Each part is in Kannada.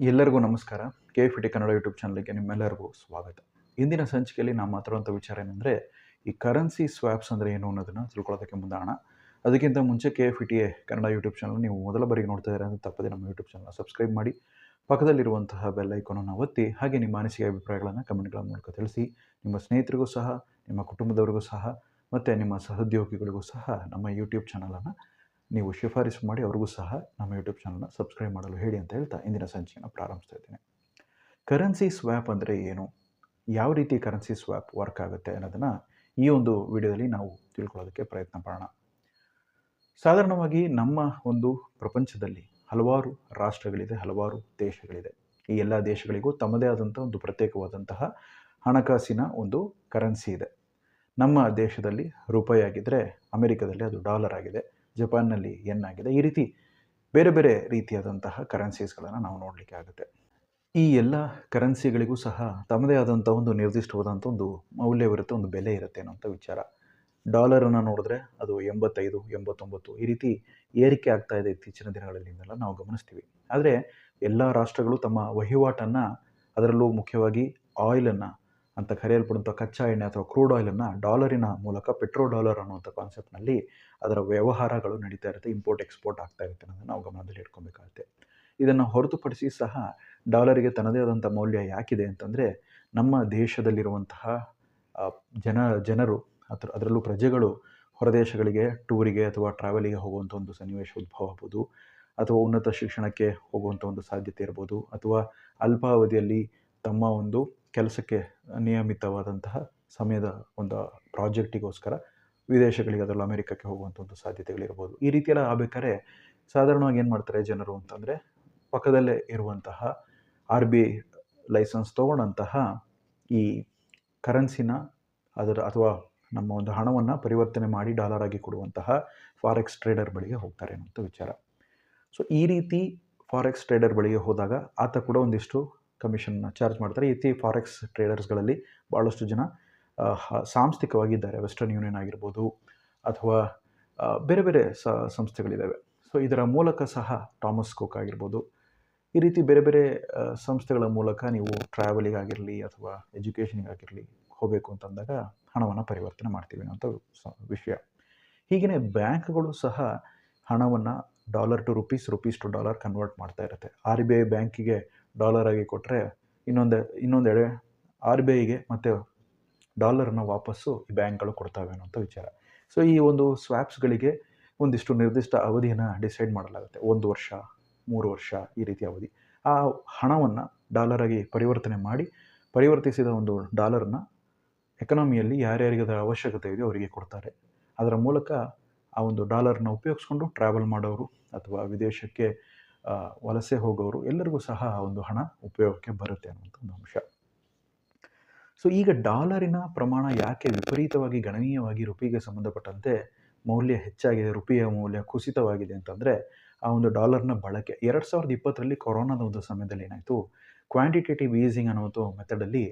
ಎಲ್ಲರಿಗೂ ನಮಸ್ಕಾರ. K F T Kannada YouTube ಚಾನಲ್ಗೆ ನಿಮ್ಮೆಲ್ಲರಿಗೂ ಸ್ವಾಗತ. ಇಂದಿನ ಸಂಚಿಕೆಯಲ್ಲಿ ನಾವು ಮಾತಾಡುವಂಥ ವಿಚಾರ ಏನಂದರೆ, ಈ ಕರೆನ್ಸಿ ಸ್ವಾಪ್ಸ್ ಅಂದರೆ ಏನು ಅನ್ನೋದನ್ನು ತಿಳ್ಕೊಳ್ಳೋದಕ್ಕೆ ಮುಂದಾಣ ಅದಕ್ಕಿಂತ ಮುಂಚೆ K F T A Kannada YouTube channel ನೀವು ಮೊದಲ ಬಾರಿಗೆ ನೋಡ್ತಾ ಇದ್ದಾರೆ ಅಂತ ತಪ್ಪದೆ ನಮ್ಮ ಯೂಟ್ಯೂಬ್ ಚಾನಲ್ ಸಬ್ಸ್ಕ್ರೈಬ್ ಮಾಡಿ, ಪಕ್ಕದಲ್ಲಿರುವಂತಹ ಬೆಲ್ ಐಕಾನನ್ನು ಒತ್ತಿ, ಹಾಗೆ ನಿಮ್ಮ ಮಾನಸಿಕ ಅಭಿಪ್ರಾಯಗಳನ್ನು ಕಮೆಂಟ್ಗಳ ಮೂಲಕ ತಿಳಿಸಿ, ನಿಮ್ಮ ಸ್ನೇಹಿತರಿಗೂ ಸಹ, ನಿಮ್ಮ ಕುಟುಂಬದವರಿಗೂ ಸಹ, ಮತ್ತು ನಿಮ್ಮ ಸಹೋದ್ಯೋಗಿಗಳಿಗೂ ಸಹ ನಮ್ಮ ಯೂಟ್ಯೂಬ್ ಚಾನಲನ್ನು ನೀವು ಶಿಫಾರಸು ಮಾಡಿ ಅವ್ರಿಗೂ ಸಹ ನಮ್ಮ ಯೂಟ್ಯೂಬ್ ಚಾನಲ್ನ ಸಬ್ಸ್ಕ್ರೈಬ್ ಮಾಡಲು ಹೇಳಿ ಅಂತ ಹೇಳ್ತಾ ಇಂದಿನ ಸಂಚಿಕೆಯನ್ನು ಪ್ರಾರಂಭಿಸ್ತಾ ಇದ್ದೀನಿ. ಕರೆನ್ಸಿ ಸ್ವ್ಯಾಪ್ ಅಂದರೆ ಏನು? ಯಾವ ರೀತಿ ಕರೆನ್ಸಿ ಸ್ವ್ಯಾಪ್ ವರ್ಕ್ ಆಗುತ್ತೆ ಅನ್ನೋದನ್ನು ಈ ಒಂದು ವಿಡಿಯೋದಲ್ಲಿ ನಾವು ತಿಳ್ಕೊಳ್ಳೋದಕ್ಕೆ ಪ್ರಯತ್ನ ಮಾಡೋಣ. ಸಾಧಾರಣವಾಗಿ ನಮ್ಮ ಒಂದು ಪ್ರಪಂಚದಲ್ಲಿ ಹಲವಾರು ರಾಷ್ಟ್ರಗಳಿದೆ, ಹಲವಾರು ದೇಶಗಳಿದೆ. ಈ ಎಲ್ಲ ದೇಶಗಳಿಗೂ ತಮ್ಮದೇ ಆದಂಥ ಒಂದು ಪ್ರತ್ಯೇಕವಾದಂತಹ ಹಣಕಾಸಿನ ಒಂದು ಕರೆನ್ಸಿ ಇದೆ. ನಮ್ಮ ದೇಶದಲ್ಲಿ ರೂಪಾಯಿ ಆಗಿದ್ದರೆ ಅಮೆರಿಕದಲ್ಲಿ ಅದು ಡಾಲರ್ ಆಗಿದೆ. ಜಪಾನ್ನಲ್ಲಿ ಆಗಿದೆ ಈ ರೀತಿ ಬೇರೆ ಬೇರೆ ರೀತಿಯಾದಂತಹ ಕರೆನ್ಸೀಸ್ಗಳನ್ನು ನಾವು ನೋಡಲಿಕ್ಕೆ ಆಗುತ್ತೆ. ಈ ಎಲ್ಲ ಕರೆನ್ಸಿಗಳಿಗೂ ಸಹ ತಮ್ಮದೇ ಆದಂಥ ಒಂದು ನಿರ್ದಿಷ್ಟವಾದಂಥ ಒಂದು ಮೌಲ್ಯವಿರುತ್ತೆ ಒಂದು ಬೆಲೆ ಇರುತ್ತೆ ಅನ್ನೋಂಥ ವಿಚಾರ. ಡಾಲರನ್ನು ನೋಡಿದ್ರೆ ಅದು ಎಂಬತ್ತೈದು, ಎಂಬತ್ತೊಂಬತ್ತು ಈ ರೀತಿ ಏರಿಕೆ ಆಗ್ತಾ ಇದೆ ಇತ್ತೀಚಿನ ದಿನಗಳಲ್ಲಿಂದೆಲ್ಲ ನಾವು ಗಮನಿಸ್ತೀವಿ. ಆದರೆ ಎಲ್ಲ ರಾಷ್ಟ್ರಗಳು ತಮ್ಮ ವಹಿವಾಟನ್ನು ಅದರಲ್ಲೂ ಮುಖ್ಯವಾಗಿ ಆಯಿಲನ್ನು ಅಂತ ಕರೆಯಲ್ಪಡುವಂಥ ಕಚ್ಚಾ ಎಣ್ಣೆ ಅಥವಾ ಕ್ರೂಡ್ ಆಯಿಲನ್ನು ಡಾಲರಿನ ಮೂಲಕ ಪೆಟ್ರೋ ಡಾಲರ್ ಅನ್ನುವಂಥ ಕಾನ್ಸೆಪ್ಟ್ನಲ್ಲಿ ಅದರ ವ್ಯವಹಾರಗಳು ನಡೀತಾ ಇರುತ್ತೆ, ಇಂಪೋರ್ಟ್, ಎಕ್ಸ್ಪೋರ್ಟ್ ಆಗ್ತಾ ಇರುತ್ತೆ ಅನ್ನೋದನ್ನು ನಾವು ಗಮನದಲ್ಲಿ ಇಟ್ಕೊಬೇಕಾಗುತ್ತೆ. ಇದನ್ನು ಹೊರತುಪಡಿಸಿ ಸಹ ಡಾಲರಿಗೆ ತನ್ನದೇ ಆದಂಥ ಮೌಲ್ಯ ಯಾಕಿದೆ ಅಂತಂದರೆ ನಮ್ಮ ದೇಶದಲ್ಲಿರುವಂತಹ ಜನ, ಜನರು ಅದ್ರ, ಅದರಲ್ಲೂ ಪ್ರಜೆಗಳು ಹೊರದೇಶಗಳಿಗೆ, ಟೂರಿಗೆ ಅಥವಾ ಟ್ರಾವೆಲಿಗೆ ಹೋಗುವಂಥ ಒಂದು ಸನ್ನಿವೇಶ ಉದ್ಭವ ಆಗ್ಬೋದು, ಅಥವಾ ಉನ್ನತ ಶಿಕ್ಷಣಕ್ಕೆ ಹೋಗುವಂಥ ಒಂದು ಸಾಧ್ಯತೆ ಇರ್ಬೋದು, ಅಥವಾ ಅಲ್ಪಾವಧಿಯಲ್ಲಿ ತಮ್ಮ ಒಂದು ಕೆಲಸಕ್ಕೆ ನಿಯಮಿತವಾದಂತಹ ಸಮಯದ ಒಂದು ಪ್ರಾಜೆಕ್ಟಿಗೋಸ್ಕರ ವಿದೇಶಗಳಿಗೆ ಅದರಲ್ಲೂ ಅಮೆರಿಕಕ್ಕೆ ಹೋಗುವಂಥ ಒಂದು ಸಾಧ್ಯತೆಗಳಿರ್ಬೋದು. ಈ ರೀತಿಯೆಲ್ಲ ಆಗಬೇಕಾದ್ರೆ ಸಾಧಾರಣವಾಗಿ ಏನು ಮಾಡ್ತಾರೆ ಜನರು ಅಂತಂದರೆ ಪಕ್ಕದಲ್ಲೇ ಇರುವಂತಹ ಆರ್ ಬಿ ಲೈಸೆನ್ಸ್ ತೊಗೊಂಡಂತಹ ಈ ಕರೆನ್ಸಿನ ಅದರ ಅಥವಾ ನಮ್ಮ ಒಂದು ಹಣವನ್ನು ಪರಿವರ್ತನೆ ಮಾಡಿ ಡಾಲರ್ ಆಗಿ ಕೊಡುವಂತಹ ಫಾರೆಕ್ಸ್ ಟ್ರೇಡರ್ ಬಳಿಗೆ ಹೋಗ್ತಾರೆ ಅನ್ನೋಂಥ ವಿಚಾರ. ಸೊ ಈ ರೀತಿ ಫಾರೆಕ್ಸ್ ಟ್ರೇಡರ್ ಬಳಿಗೆ ಹೋದಾಗ ಆತ ಕೂಡ ಒಂದಿಷ್ಟು ಕಮಿಷನ್ನ ಚಾರ್ಜ್ ಮಾಡ್ತಾರೆ. ರೀತಿ ಫಾರೆಕ್ಸ್ ಟ್ರೇಡರ್ಸ್ಗಳಲ್ಲಿ ಭಾಳಷ್ಟು ಜನ ಸಾಂಸ್ಥಿಕವಾಗಿದ್ದಾರೆ. ವೆಸ್ಟರ್ನ್ ಯೂನಿಯನ್ ಆಗಿರ್ಬೋದು ಅಥವಾ ಬೇರೆ ಬೇರೆ ಸಂಸ್ಥೆಗಳಿದ್ದಾವೆ. ಸೊ, ಇದರ ಮೂಲಕ ಸಹ ಥಾಮಸ್ ಕುಕ್ ಆಗಿರ್ಬೋದು. ಈ ರೀತಿ ಬೇರೆ ಬೇರೆ ಸಂಸ್ಥೆಗಳ ಮೂಲಕ ನೀವು ಟ್ರಾವೆಲಿಗಾಗಿರಲಿ ಅಥವಾ ಎಜುಕೇಷನಿಗಾಗಿರಲಿ ಹೋಗಬೇಕು ಅಂತಂದಾಗ ಹಣವನ್ನು ಪರಿವರ್ತನೆ ಮಾಡ್ತೀವಿ ಅನ್ನೋಂಥ ವಿಷಯ. ಹೀಗೆಯೇ ಬ್ಯಾಂಕ್ಗಳು ಸಹ ಹಣವನ್ನು dollar to rupees rupees to dollar convert ಮಾಡ್ತಾ ಇರುತ್ತೆ. ಆರ್ ಬಿ ಐ ಬ್ಯಾಂಕಿಗೆ ಡಾಲರ್ ಆಗಿ ಕೊಟ್ಟರೆ ಇನ್ನೊಂದು ಇನ್ನೊಂದೆಡೆ ಆರ್ ಬಿ ಐಗೆ ಮತ್ತು ಡಾಲರನ್ನು ವಾಪಸ್ಸು ಈ ಬ್ಯಾಂಕ್ಗಳು ಕೊಡ್ತಾವೆ ಅನ್ನೋಂಥ ವಿಚಾರ. ಸೊ ಈ ಒಂದು ಸ್ವ್ಯಾಪ್ಸ್ಗಳಿಗೆ ಒಂದಿಷ್ಟು ನಿರ್ದಿಷ್ಟ ಅವಧಿಯನ್ನು ಡಿಸೈಡ್ ಮಾಡಲಾಗುತ್ತೆ. ಒಂದು ವರ್ಷ, ಮೂರು ವರ್ಷ ಈ ರೀತಿ ಅವಧಿ. ಆ ಹಣವನ್ನು ಡಾಲರಾಗಿ ಪರಿವರ್ತನೆ ಮಾಡಿ ಪರಿವರ್ತಿಸಿದ ಒಂದು ಡಾಲರ್ನ ಎಕನಾಮಿಯಲ್ಲಿ ಯಾರ್ಯಾರಿಗೆ ಅದರ ಅವಶ್ಯಕತೆ ಇದೆಯೋ ಅವರಿಗೆ ಕೊಡ್ತಾರೆ. ಅದರ ಮೂಲಕ ಆ ಒಂದು ಡಾಲರ್ನ ಉಪಯೋಗಿಸ್ಕೊಂಡು ಟ್ರಾವೆಲ್ ಮಾಡೋರು ಅಥವಾ ವಿದೇಶಕ್ಕೆ ವಲಸೆ ಹೋಗೋರು ಎಲ್ಲರಿಗೂ ಸಹ ಒಂದು ಹಣ ಉಪಯೋಗಕ್ಕೆ ಬರುತ್ತೆ ಅನ್ನುವಂಥ ಒಂದು ಅಂಶ. ಸೊ ಈಗ ಡಾಲರಿನ ಪ್ರಮಾಣ ಯಾಕೆ ವಿಪರೀತವಾಗಿ ಗಣನೀಯವಾಗಿ ರುಪಿಗೆ ಸಂಬಂಧಪಟ್ಟಂತೆ ಮೌಲ್ಯ ಹೆಚ್ಚಾಗಿದೆ, ರುಪಿಯ ಮೌಲ್ಯ ಕುಸಿತವಾಗಿದೆ ಅಂತಂದರೆ ಆ ಒಂದು ಡಾಲರ್ನ ಬಳಕೆ. ಎರಡು ಸಾವಿರದ ಇಪ್ಪತ್ತರಲ್ಲಿ ಕೊರೋನಾದ ಒಂದು ಸಮಯದಲ್ಲಿ ಏನಾಯಿತು? ಕ್ವಾಂಟಿಟೇಟಿವ್ ಈಸಿಂಗ್ ಅನ್ನೋ ಮೆಥಡಲ್ಲಿ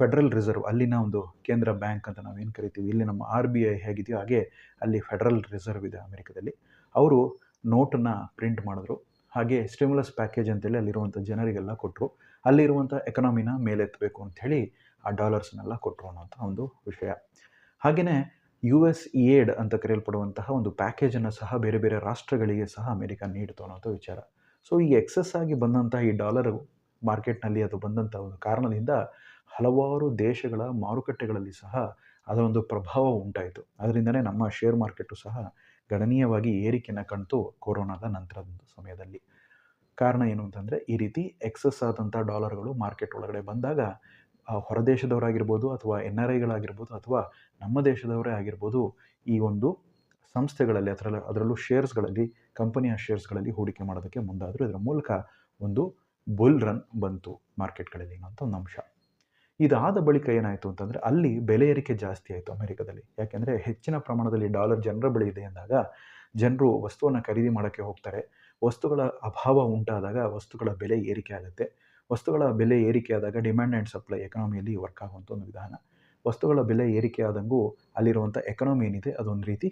ಫೆಡರಲ್ ರಿಸರ್ವ್ ಅಲ್ಲಿನ ಒಂದು ಕೇಂದ್ರ ಬ್ಯಾಂಕ್ ಅಂತ ನಾವೇನು ಕರಿತೀವಿ? ಇಲ್ಲಿ ನಮ್ಮ ಆರ್ ಬಿ ಐ ಹೇಗಿದೆಯೋ ಹಾಗೆ ಅಲ್ಲಿ ಫೆಡರಲ್ ರಿಸರ್ವ್ ಇದೆ ಅಮೆರಿಕದಲ್ಲಿ. ಅವರು ನೋಟನ್ನು ಪ್ರಿಂಟ್ ಮಾಡಿದ್ರು. ಹಾಗೆ ಸ್ಟಿಮ್ಯುಲಸ್ ಪ್ಯಾಕೇಜ್ ಅಂತೇಳಿ ಅಲ್ಲಿರುವಂಥ ಜನರಿಗೆಲ್ಲ ಕೊಟ್ಟರು ಅಲ್ಲಿರುವಂಥ ಎಕನಾಮಿನ ಮೇಲೆತ್ತಬೇಕು ಅಂಥೇಳಿ ಆ ಡಾಲರ್ಸ್ನೆಲ್ಲ ಕೊಟ್ಟರು ಅನ್ನೋಂಥ ಒಂದು ವಿಷಯ. ಹಾಗೆಯೇ ಯು ಎಸ್ ಏಡ್ ಅಂತ ಕರೆಯಲ್ಪಡುವಂತಹ ಒಂದು ಪ್ಯಾಕೇಜನ್ನು ಸಹ ಬೇರೆ ಬೇರೆ ರಾಷ್ಟ್ರಗಳಿಗೆ ಸಹ ಅಮೆರಿಕ ನೀಡಿತು ಅನ್ನೋಂಥ ವಿಚಾರ. ಸೊ ಈ ಎಕ್ಸಸ್ ಆಗಿ ಬಂದಂತಹ ಈ ಡಾಲರ್ ಮಾರ್ಕೆಟ್ನಲ್ಲಿ ಅದು ಬಂದಂಥ ಒಂದು ಕಾರಣದಿಂದ ಹಲವಾರು ದೇಶಗಳ ಮಾರುಕಟ್ಟೆಗಳಲ್ಲಿ ಸಹ ಅದರ ಒಂದು ಪ್ರಭಾವ ಉಂಟಾಯಿತು. ಅದರಿಂದನೇ ನಮ್ಮ ಶೇರ್ ಮಾರ್ಕೆಟು ಸಹ ಗಣನೀಯವಾಗಿ ಏರಿಕೆಯನ್ನು ಕಣ್ತು ಕೊರೋನಾದ ನಂತರದ ಸಮಯದಲ್ಲಿ. ಕಾರಣ ಏನು ಅಂತಂದರೆ, ಈ ರೀತಿ ಎಕ್ಸಸ್ ಆದಂಥ ಡಾಲರ್ಗಳು ಮಾರ್ಕೆಟ್ ಒಳಗಡೆ ಬಂದಾಗ ಹೊರದೇಶದವರಾಗಿರ್ಬೋದು ಅಥವಾ ಎನ್ ಆರ್ ಐಗಳಾಗಿರ್ಬೋದು ಅಥವಾ ನಮ್ಮ ದೇಶದವರೇ ಆಗಿರ್ಬೋದು, ಈ ಒಂದು ಸಂಸ್ಥೆಗಳಲ್ಲಿ ಅದರ ಅದರಲ್ಲೂ ಶೇರ್ಸ್ಗಳಲ್ಲಿ, ಕಂಪನಿಯ ಶೇರ್ಸ್ಗಳಲ್ಲಿ ಹೂಡಿಕೆ ಮಾಡೋದಕ್ಕೆ ಮುಂದಾದರೂ ಇದರ ಮೂಲಕ ಒಂದು ಬುಲ್ ರನ್ ಬಂತು ಮಾರ್ಕೆಟ್ಗಳಲ್ಲಿ ಅನ್ನೋಂಥ ಒಂದು ಅಂಶ. ಇದಾದ ಬಳಿಕ ಏನಾಯಿತು ಅಂತಂದರೆ ಅಲ್ಲಿ ಬೆಲೆ ಏರಿಕೆ ಜಾಸ್ತಿ ಆಯಿತು ಅಮೆರಿಕದಲ್ಲಿ. ಯಾಕೆಂದರೆ ಹೆಚ್ಚಿನ ಪ್ರಮಾಣದಲ್ಲಿ ಡಾಲರ್ ಜನರ ಬಳಿ ಇದೆ ಅಂದಾಗ ಜನರು ವಸ್ತುವನ್ನು ಖರೀದಿ ಮಾಡೋಕ್ಕೆ ಹೋಗ್ತಾರೆ. ವಸ್ತುಗಳ ಅಭಾವ ಉಂಟಾದಾಗ ವಸ್ತುಗಳ ಬೆಲೆ ಏರಿಕೆ ಆಗುತ್ತೆ. ವಸ್ತುಗಳ ಬೆಲೆ ಏರಿಕೆ ಆದಾಗ ಡಿಮ್ಯಾಂಡ್ ಆ್ಯಂಡ್ ಸಪ್ಲೈ ಎಕನಾಮಿಯಲ್ಲಿ ವರ್ಕ್ ಆಗುವಂಥ ಒಂದು ವಿಧಾನ. ವಸ್ತುಗಳ ಬೆಲೆ ಏರಿಕೆ ಆದಂಗೂ ಅಲ್ಲಿರುವಂಥ ಎಕನಾಮಿ ಏನಿದೆ ಅದೊಂದು ರೀತಿ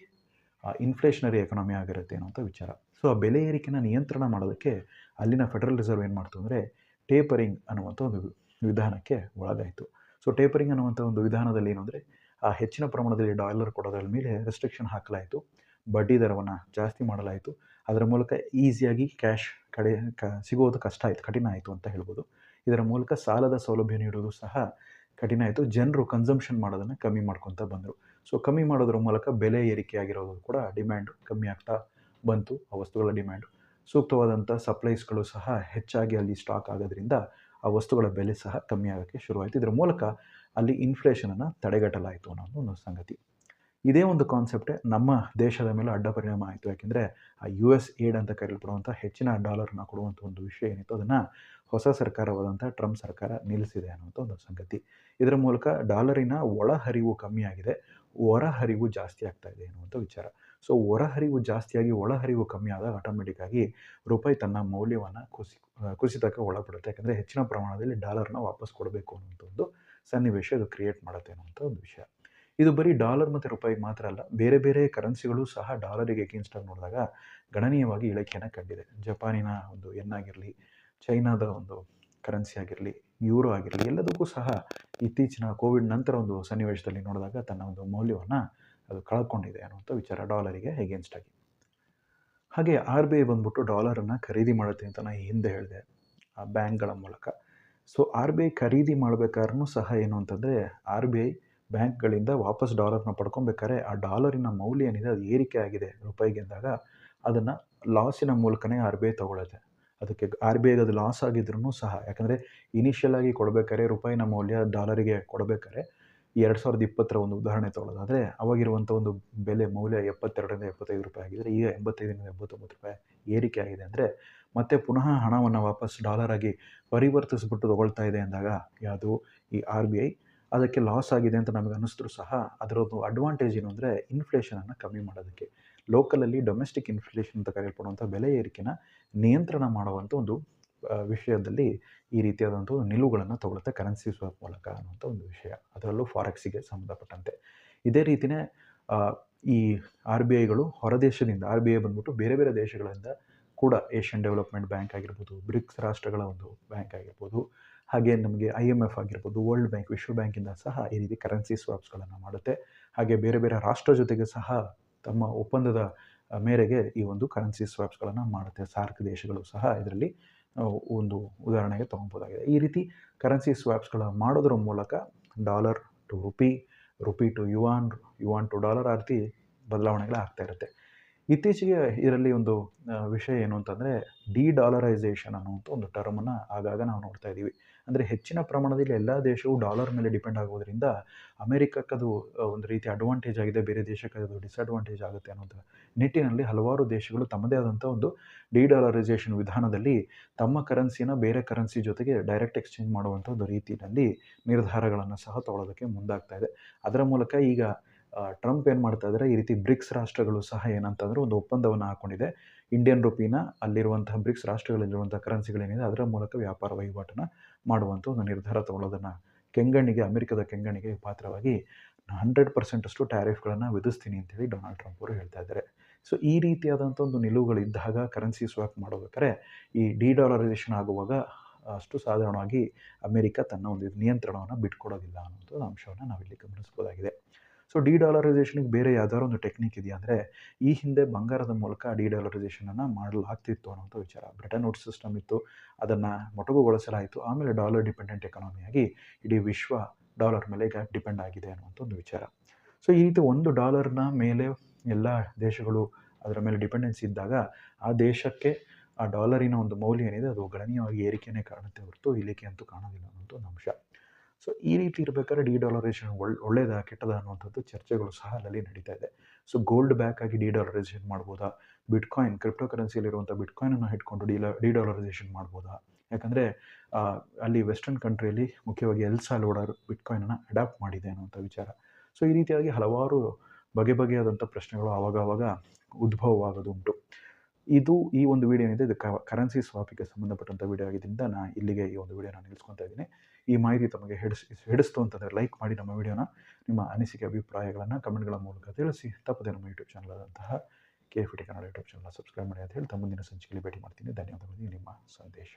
ಇನ್ಫ್ಲೇಷನರಿ ಎಕನಾಮಿ ಆಗಿರುತ್ತೆ ಅನ್ನೋಂಥ ವಿಚಾರ. ಸೊ ಆ ಬೆಲೆ ಏರಿಕೆನ ನಿಯಂತ್ರಣ ಮಾಡೋದಕ್ಕೆ ಅಲ್ಲಿನ ಫೆಡರಲ್ ರಿಸರ್ವ್ ಏನು ಮಾಡ್ತು ಅಂದರೆ ಟೇಪರಿಂಗ್ ಅನ್ನುವಂಥ ಒಂದು ವಿಧಾನಕ್ಕೆ ಒಳಗಾಯಿತು. ಸೊ ಟೇಪರಿಂಗ್ ಅನ್ನುವಂಥ ಒಂದು ವಿಧಾನದಲ್ಲಿ ಏನು ಆ ಹೆಚ್ಚಿನ ಪ್ರಮಾಣದಲ್ಲಿ ಡಾಲರ್ ಕೊಡೋದ್ರ ಮೇಲೆ ರೆಸ್ಟ್ರಿಕ್ಷನ್ ಹಾಕಲಾಯಿತು. ಬಡ್ಡಿ ದರವನ್ನು ಜಾಸ್ತಿ ಮಾಡಲಾಯಿತು. ಅದರ ಮೂಲಕ ಈಸಿಯಾಗಿ ಕ್ಯಾಶ್ ಕಡೆ, ಕ ಸಿಗೋದು ಕಷ್ಟ ಆಯಿತು, ಕಠಿಣ ಆಯಿತು ಅಂತ ಹೇಳ್ಬೋದು. ಇದರ ಮೂಲಕ ಸಾಲದ ಸೌಲಭ್ಯ ನೀಡೋದು ಸಹ ಕಠಿಣ ಆಯಿತು. ಜನರು ಕನ್ಸಂಪ್ಷನ್ ಮಾಡೋದನ್ನು ಕಮ್ಮಿ ಮಾಡ್ಕೊತ ಬಂದರು. ಸೊ ಕಮ್ಮಿ ಮಾಡೋದ್ರ ಮೂಲಕ ಬೆಲೆ ಏರಿಕೆ ಆಗಿರೋದು ಕೂಡ ಡಿಮ್ಯಾಂಡ್ ಕಮ್ಮಿ ಆಗ್ತಾ ಬಂತು, ಆ ವಸ್ತುಗಳ ಡಿಮ್ಯಾಂಡು ಸೂಕ್ತವಾದಂಥ ಸಪ್ಲೈಸ್ಗಳು ಸಹ ಹೆಚ್ಚಾಗಿ ಅಲ್ಲಿ ಸ್ಟಾಕ್ ಆಗೋದ್ರಿಂದ ಆ ವಸ್ತುಗಳ ಬೆಲೆ ಸಹ ಕಮ್ಮಿ ಶುರುವಾಯಿತು. ಇದರ ಮೂಲಕ ಅಲ್ಲಿ ಇನ್ಫ್ಲೇಷನನ್ನು ತಡೆಗಟ್ಟಲಾಯಿತು ಅನ್ನೋ ಒಂದು ಸಂಗತಿ. ಇದೇ ಒಂದು ಕಾನ್ಸೆಪ್ಟೇ ನಮ್ಮ ದೇಶದ ಮೇಲೆ ಅಡ್ಡ ಪರಿಣಾಮ ಆಯಿತು. ಯಾಕೆಂದರೆ ಆ ಯು ಎಸ್ ಏಡ್ ಅಂತ ಕರೆಯಲ್ಪಡುವಂಥ ಹೆಚ್ಚಿನ ಡಾಲರ್ನ ಕೊಡುವಂಥ ಒಂದು ವಿಷಯ ಏನಿತ್ತು, ಅದನ್ನು ಹೊಸ ಸರ್ಕಾರವಾದಂಥ ಟ್ರಂಪ್ ಸರ್ಕಾರ ನಿಲ್ಲಿಸಿದೆ ಅನ್ನುವಂಥ ಒಂದು ಸಂಗತಿ. ಇದರ ಮೂಲಕ ಡಾಲರಿನ ಒಳಹರಿವು ಕಮ್ಮಿಯಾಗಿದೆ ಹೊರಹರಿವು ಜಾಸ್ತಿ ಆಗ್ತಾ ಇದೆ ಅನ್ನುವಂಥ ವಿಚಾರ. ಸೊ ಹೊರಹರಿವು ಜಾಸ್ತಿಯಾಗಿ ಒಳಹರಿವು ಕಮ್ಮಿ ಆದಾಗ ಆಟೋಮೆಟಿಕ್ಕಾಗಿ ರೂಪಾಯಿ ತನ್ನ ಮೌಲ್ಯವನ್ನು ಕುಸಿ ಕುಸಿತಕ್ಕೆ ಒಳಪಡುತ್ತೆ. ಯಾಕಂದರೆ ಹೆಚ್ಚಿನ ಪ್ರಮಾಣದಲ್ಲಿ ಡಾಲರ್ನ ವಾಪಸ್ ಕೊಡಬೇಕು ಅನ್ನುವಂಥ ಒಂದು ಸನ್ನಿವೇಶ ಇದು ಕ್ರಿಯೇಟ್ ಮಾಡುತ್ತೆ ಅನ್ನೋಂಥ ಒಂದು ವಿಷಯ. ಇದು ಬರೀ ಡಾಲರ್ ಮತ್ತು ರೂಪಾಯಿಗೆ ಮಾತ್ರ ಅಲ್ಲ, ಬೇರೆ ಬೇರೆ ಕರೆನ್ಸಿಗಳು ಸಹ ಡಾಲರಿಗೆ ಎಗೇನ್ಸ್ಟಾಗಿ ನೋಡಿದಾಗ ಗಣನೀಯವಾಗಿ ಇಳಿಕೆಯನ್ನು ಕಂಡಿದೆ. ಜಪಾನಿನ ಒಂದು ಎನ್ ಆಗಿರಲಿ, ಚೈನಾದ ಒಂದು ಕರೆನ್ಸಿ ಆಗಿರಲಿ ಯೂರೋ ಆಗಿರಲಿ, ಎಲ್ಲದಕ್ಕೂ ಸಹ ಇತ್ತೀಚಿನ ಕೋವಿಡ್ ನಂತರ ಒಂದು ಸನ್ನಿವೇಶದಲ್ಲಿ ನೋಡಿದಾಗ ತನ್ನ ಒಂದು ಮೌಲ್ಯವನ್ನು ಅದು ಕಳ್ಕೊಂಡಿದೆ ಅನ್ನುವಂಥ ವಿಚಾರ ಡಾಲರಿಗೆ ಎಗೇನ್ಸ್ಟಾಗಿ ಹಾಗೆ ಆರ್ ಬಿ ಐ ಬಂದ್ಬಿಟ್ಟು ಡಾಲರನ್ನು ಖರೀದಿ ಮಾಡುತ್ತೆ ಅಂತ ನಾನು ಹಿಂದೆ ಹೇಳಿದೆ, ಆ ಬ್ಯಾಂಕ್ಗಳ ಮೂಲಕ. ಸೊ ಆರ್ ಬಿ ಐ ಖರೀದಿ ಮಾಡಬೇಕಾದ್ರೂ ಸಹ ಏನು ಅಂತಂದರೆ ಆರ್ ಬಿ ಐ ಬ್ಯಾಂಕ್ಗಳಿಂದ ವಾಪಸ್ ಡಾಲರ್ನ ಪಡ್ಕೊಬೇಕಾದ್ರೆ ಆ ಡಾಲರಿನ ಮೌಲ್ಯ ಏನಿದೆ ಅದು ಏರಿಕೆ ಆಗಿದೆ ರೂಪಾಯಿಗೆ ಅಂದಾಗ ಅದನ್ನು ಲಾಸಿನ ಮೂಲಕನೇ ಆರ್ ಬಿ ಐ ತೊಗೊಳುತ್ತೆ. ಅದಕ್ಕೆ ಆರ್ ಬಿ ಐಗೆ ಅದು ಲಾಸ್ ಆಗಿದ್ರೂ ಸಹ, ಯಾಕಂದರೆ ಇನಿಷಿಯಲ್ ಆಗಿ ಕೊಡಬೇಕಾದ್ರೆ ರೂಪಾಯಿನ ಮೌಲ್ಯ ಡಾಲರಿಗೆ ಕೊಡಬೇಕಾದ್ರೆ ಎರಡು ಸಾವಿರದ ಇಪ್ಪತ್ತರ ಒಂದು ಉದಾಹರಣೆ ತೊಗೊಳ್ಳೋದಾದರೆ ಅವಾಗಿರುವಂಥ ಒಂದು ಬೆಲೆ ಮೌಲ್ಯ ಎಪ್ಪತ್ತೆರಡರಿಂದ ಎಪ್ಪತ್ತೈದು ರೂಪಾಯಿ ಆಗಿದ್ದರೆ ಈಗ ಎಂಬತ್ತೈದರಿಂದ ಎಂಬತ್ತೊಂಬತ್ತು ರೂಪಾಯಿ ಏರಿಕೆ ಆಗಿದೆ ಅಂದರೆ, ಮತ್ತೆ ಪುನಃ ಹಣವನ್ನು ವಾಪಸ್ ಡಾಲರ್ ಆಗಿ ಪರಿವರ್ತಿಸ್ಬಿಟ್ಟು ತಗೊಳ್ತಾ ಇದೆ ಅಂದಾಗ, ಯಾವುದು? ಈ ಆರ್ ಬಿ ಐ ಅದಕ್ಕೆ ಲಾಸ್ ಆಗಿದೆ ಅಂತ ನಮಗೆ ಅನ್ನಿಸಿದ್ರು ಸಹ, ಅದರದ್ದು ಅಡ್ವಾಂಟೇಜ್ ಏನು ಅಂದರೆ ಇನ್ಫ್ಲೇಷನನ್ನು ಕಮ್ಮಿ ಮಾಡೋದಕ್ಕೆ. ಲೋಕಲಲ್ಲಿ ಡೊಮೆಸ್ಟಿಕ್ ಇನ್ಫ್ಲೇಷನ್ ಅಂತ ಕರೆಯಲ್ಪಡುವಂಥ ಬೆಲೆ ಏರಿಕೆನ ನಿಯಂತ್ರಣ ಮಾಡುವಂಥ ಒಂದು ವಿಷಯದಲ್ಲಿ ಈ ರೀತಿಯಾದಂಥ ನಿಲುವುಗಳನ್ನು ತಗೊಳುತ್ತೆ ಕರೆನ್ಸಿ ಸ್ವಾಪ್ ಮೂಲಕ ಅನ್ನುವಂಥ ಒಂದು ವಿಷಯ. ಅದರಲ್ಲೂ ಫಾರೆಕ್ಸಿಗೆ ಸಂಬಂಧಪಟ್ಟಂತೆ. ಇದೇ ರೀತಿಯೇ ಈ ಆರ್ ಬಿ ಐಗಳು ಹೊರದೇಶದಿಂದ ಆರ್ ಬಿ ಐ ಬಂದ್ಬಿಟ್ಟು ಬೇರೆ ಬೇರೆ ದೇಶಗಳಿಂದ ಕೂಡ ಏಷ್ಯನ್ ಡೆವಲಪ್ಮೆಂಟ್ ಬ್ಯಾಂಕ್ ಆಗಿರ್ಬೋದು ಬ್ರಿಕ್ಸ್ ರಾಷ್ಟ್ರಗಳ ಒಂದು ಬ್ಯಾಂಕ್ ಆಗಿರ್ಬೋದು, ಹಾಗೆ ನಮಗೆ ಐ ಎಂ ಎಫ್ ಆಗಿರ್ಬೋದು ವರ್ಲ್ಡ್ ಬ್ಯಾಂಕ್ ವಿಶ್ವ ಬ್ಯಾಂಕಿಂದ ಸಹ ಈ ರೀತಿ ಕರೆನ್ಸಿ ಸ್ವಾಪ್ಸ್ಗಳನ್ನು ಮಾಡುತ್ತೆ. ಹಾಗೆ ಬೇರೆ ಬೇರೆ ರಾಷ್ಟ್ರ ಜೊತೆಗೆ ಸಹ ತಮ್ಮ ಒಪ್ಪಂದದ ಮೇರೆಗೆ ಈ ಒಂದು ಕರೆನ್ಸಿ ಸ್ವಾಪ್ಸ್ಗಳನ್ನು ಮಾಡುತ್ತೆ. ಸಾರ್ಕ್ ದೇಶಗಳು ಸಹ ಇದರಲ್ಲಿ ಒಂದು ಉದಾಹರಣೆಗೆ ತೊಗೊಬೋದಾಗಿದೆ ಈ ರೀತಿ ಕರೆನ್ಸಿ ಸ್ವಾಪ್ಸ್ಗಳ ಮಾಡೋದ್ರ ಮೂಲಕ dollar to rupee rupee to yuan yuan to dollar ಆ ರೀತಿ ಬದಲಾವಣೆಗಳು ಆಗ್ತಾ ಇರುತ್ತೆ. ಇತ್ತೀಚೆಗೆ ಇದರಲ್ಲಿ ಒಂದು ವಿಷಯ ಏನು ಅಂತಂದರೆ ಡಿ ಡಾಲರೈಸೇಷನ್ ಅನ್ನುವಂಥ ಒಂದು ಟರ್ಮನ್ನು ಆಗಾಗ ನಾವು ನೋಡ್ತಾ ಇದ್ದೀವಿ. ಅಂದರೆ ಹೆಚ್ಚಿನ ಪ್ರಮಾಣದಲ್ಲಿ ಎಲ್ಲ ದೇಶವು ಡಾಲರ್ ಮೇಲೆ ಡಿಪೆಂಡ್ ಆಗೋದ್ರಿಂದ ಅಮೇರಿಕಕ್ಕದು ಒಂದು ರೀತಿ ಅಡ್ವಾಂಟೇಜ್ ಆಗಿದೆ, ಬೇರೆ ದೇಶಕ್ಕೆ ಅದು ಡಿಸ್ಅಡ್ವಾಂಟೇಜ್ ಆಗುತ್ತೆ ಅನ್ನೋದು. ನಿಟ್ಟಿನಲ್ಲಿ ಹಲವಾರು ದೇಶಗಳು ತಮ್ಮದೇ ಆದಂಥ ಒಂದು ಡಿ ಡಾಲರೈಸೇಷನ್ ವಿಧಾನದಲ್ಲಿ ತಮ್ಮ ಕರೆನ್ಸಿನ ಬೇರೆ ಕರೆನ್ಸಿ ಜೊತೆಗೆ ಡೈರೆಕ್ಟ್ ಎಕ್ಸ್ಚೇಂಜ್ ಮಾಡುವಂಥ ಒಂದು ರೀತಿಯಲ್ಲಿ ನಿರ್ಧಾರಗಳನ್ನು ಸಹ ತೊಗೊಳೋದಕ್ಕೆ ಮುಂದಾಗ್ತಾ ಇದೆ. ಅದರ ಮೂಲಕ ಈಗ ಟ್ರಂಪ್ ಏನು ಮಾಡ್ತಾ ಇದ್ದಾರೆ ಈ ರೀತಿ ಬ್ರಿಕ್ಸ್ ರಾಷ್ಟ್ರಗಳು ಸಹ ಏನಂತಂದ್ರೆ ಒಂದು ಒಪ್ಪಂದವನ್ನು ಹಾಕೊಂಡಿದೆ. ಇಂಡಿಯನ್ ರುಪಿನ ಅಲ್ಲಿರುವಂತಹ ಬ್ರಿಕ್ಸ್ ರಾಷ್ಟ್ರಗಳಲ್ಲಿರುವಂಥ ಕರೆನ್ಸಿಗಳೇನಿದೆ, ಅದರ ಮೂಲಕ ವ್ಯಾಪಾರ ವಹಿವಾಟನ್ನು ಮಾಡುವಂಥ ಒಂದು ನಿರ್ಧಾರ ತಗೊಳ್ಳೋದನ್ನು ಕೆಂಗಣ್ಣಿಗೆ, ಅಮೆರಿಕದ ಕೆಂಗಣ್ಣಿಗೆ ಪಾತ್ರವಾಗಿ ಹಂಡ್ರೆಡ್ ಪರ್ಸೆಂಟಷ್ಟು ಟ್ಯಾರಿಫ್ಗಳನ್ನು ವಿಧಿಸ್ತೀನಿ ಅಂತೇಳಿ ಡೊನಾಲ್ಡ್ ಟ್ರಂಪ್ ಅವರು ಹೇಳ್ತಾ ಇದ್ದಾರೆ ಸೊ, ಈ ರೀತಿಯಾದಂಥ ಒಂದು ನಿಲುವುಗಳಿದ್ದಾಗ ಕರೆನ್ಸಿ ಸ್ವಾಪ್ ಮಾಡಬೇಕಾದ್ರೆ ಈ ಡಿ ಡಾಲರೈಸೇಷನ್ ಆಗುವಾಗ ಅಷ್ಟು ಸಾಧಾರಣವಾಗಿ ಅಮೆರಿಕ ತನ್ನ ಒಂದು ನಿಯಂತ್ರಣವನ್ನು ಬಿಟ್ಕೊಡೋದಿಲ್ಲ ಅನ್ನೋದು ಅಂಶವನ್ನು ನಾವಿಲ್ಲಿ ಗಮನಿಸ್ಬೋದಾಗಿದೆ ಸೊ ಡಿ ಡಾಲರೈಸೇಷನ್ಗೆ ಬೇರೆ ಯಾವ್ದಾದ್ರು ಒಂದು ಟೆಕ್ನಿಕ್ ಇದೆಯಾ ಅಂದರೆ, ಈ ಹಿಂದೆ ಬಂಗಾರದ ಮೂಲಕ ಡಿ ಡಾಲರೈಸೇಷನನ್ನು ಮಾಡಲಾಗ್ತಿತ್ತು ಅನ್ನೋಂಥ ವಿಚಾರ. ಬ್ರಿಟನ್ ವುಡ್ ಸಿಸ್ಟಮ್ ಇತ್ತು, ಅದನ್ನು ಮೊಟಕುಗೊಳಿಸಲಾಯಿತು. ಆಮೇಲೆ ಡಾಲರ್ ಡಿಪೆಂಡೆಂಟ್ ಎಕಾನಮಿಯಾಗಿ ಇಡೀ ವಿಶ್ವ ಡಾಲರ್ ಮೇಲೆ ಈಗ ಡಿಪೆಂಡ್ ಆಗಿದೆ ಅನ್ನುವಂಥ ಒಂದು ವಿಚಾರ. ಸೊ ಈ ರೀತಿ ಒಂದು ಡಾಲರ್ನ ಮೇಲೆ ಎಲ್ಲ ದೇಶಗಳು ಅದರ ಮೇಲೆ ಡಿಪೆಂಡೆನ್ಸಿ ಇದ್ದಾಗ, ಆ ದೇಶಕ್ಕೆ ಆ ಡಾಲರಿನ ಒಂದು ಮೌಲ್ಯ ಏನಿದೆ, ಅದು ಗಣನೀಯವಾಗಿ ಏರಿಕೆಯೇ ಕಾಣುತ್ತೆ ಹೊರತು ಇಳಿಕೆ ಅಂತೂ ಕಾಣೋದಿಲ್ಲ ಅನ್ನೋದು ಒಂದು ಅಂಶ. ಸೊ ಈ ರೀತಿ ಇರಬೇಕಾದ್ರೆ ಡಿ ಡಾಲರೈಸೇಷನ್ ಒಳ್ಳೆ ಒಳ್ಳೇದ, ಕೆಟ್ಟದ ಅನ್ನುವಂಥದ್ದು ಚರ್ಚೆಗಳು ಸಹ ಅಲ್ಲಲ್ಲಿ ನಡೀತಾ ಇದೆ. ಸೊ ಗೋಲ್ಡ್ ಬ್ಯಾಕ್ ಆಗಿ ಡಿ ಡಾಲರೈಸೇಷನ್ ಮಾಡ್ಬೋದಾ? ಬಿಟ್ಕಾಯಿನ್ ಕ್ರಿಪ್ಟೋ ಕರೆನ್ಸಿಯಲ್ಲಿರುವಂಥ ಬಿಟ್ಕಾಯಿನನ್ನು ಇಟ್ಕೊಂಡು ಡಿ ಡಿ ಡಾಲರೈಸೇಷನ್ ಮಾಡ್ಬೋದಾ? ಯಾಕಂದರೆ ಅಲ್ಲಿ ವೆಸ್ಟರ್ನ್ ಕಂಟ್ರಿಯಲ್ಲಿ ಮುಖ್ಯವಾಗಿ ಎಲ್ ಬಿಟ್ ಬಿಟ್ಕಾಯಿನನ್ನು ಅಡಾಪ್ಟ್ ಮಾಡಿದೆ ಅನ್ನುವಂಥ ವಿಚಾರ. ಸೊ ಈ ರೀತಿಯಾಗಿ ಹಲವಾರು ಬಗೆ ಬಗೆಯಾದಂಥ ಪ್ರಶ್ನೆಗಳು ಆವಾಗವಾಗ ಉದ್ಭವವಾಗೋದುಂಟು. ಇದು ಈ ಒಂದು ವಿಡಿಯೋ ಏನಿದೆ, ಇದು ಕರೆನ್ಸಿ ಸ್ವಾಪಿಗೆ ಸಂಬಂಧಪಟ್ಟಂಥ ವಿಡಿಯೋ ಆಗಿದ್ದರಿಂದ ನಾನು ಇಲ್ಲಿಗೆ ಈ ಒಂದು ವಿಡಿಯೋನ ನಿಲ್ಲಿಸ್ಕೊತಾ ಇದ್ದೀನಿ. ಈ ಮಾಹಿತಿ ತಮಗೆ ಹಿಡಿಸ್, ಹಿಡಿಸ್ತು ಅಂತಂದರೆ ಲೈಕ್ ಮಾಡಿ ನಮ್ಮ ವಿಡಿಯೋನ ನಿಮ್ಮ ಅನಿಸಿಕೆ, ಅಭಿಪ್ರಾಯಗಳನ್ನು ಕಮೆಂಟ್ಗಳ ಮೂಲಕ ತಿಳಿಸಿ. ತಪ್ಪದೆ ನಮ್ಮ ಯೂಟ್ಯೂಬ್ ಚಾನಲ್ ಆದಂತಹ K F T Kannada YouTube channel subscribe ಮಾಡಿ ಅಂತ ಹೇಳಿ ಮುಂದಿನ ಸಂಚಿಕೆಯಲ್ಲಿ ಭೇಟಿ ಮಾಡ್ತೀನಿ. ಧನ್ಯವಾದಗಳು. ನಿಮ್ಮ ಸಂದೇಶ.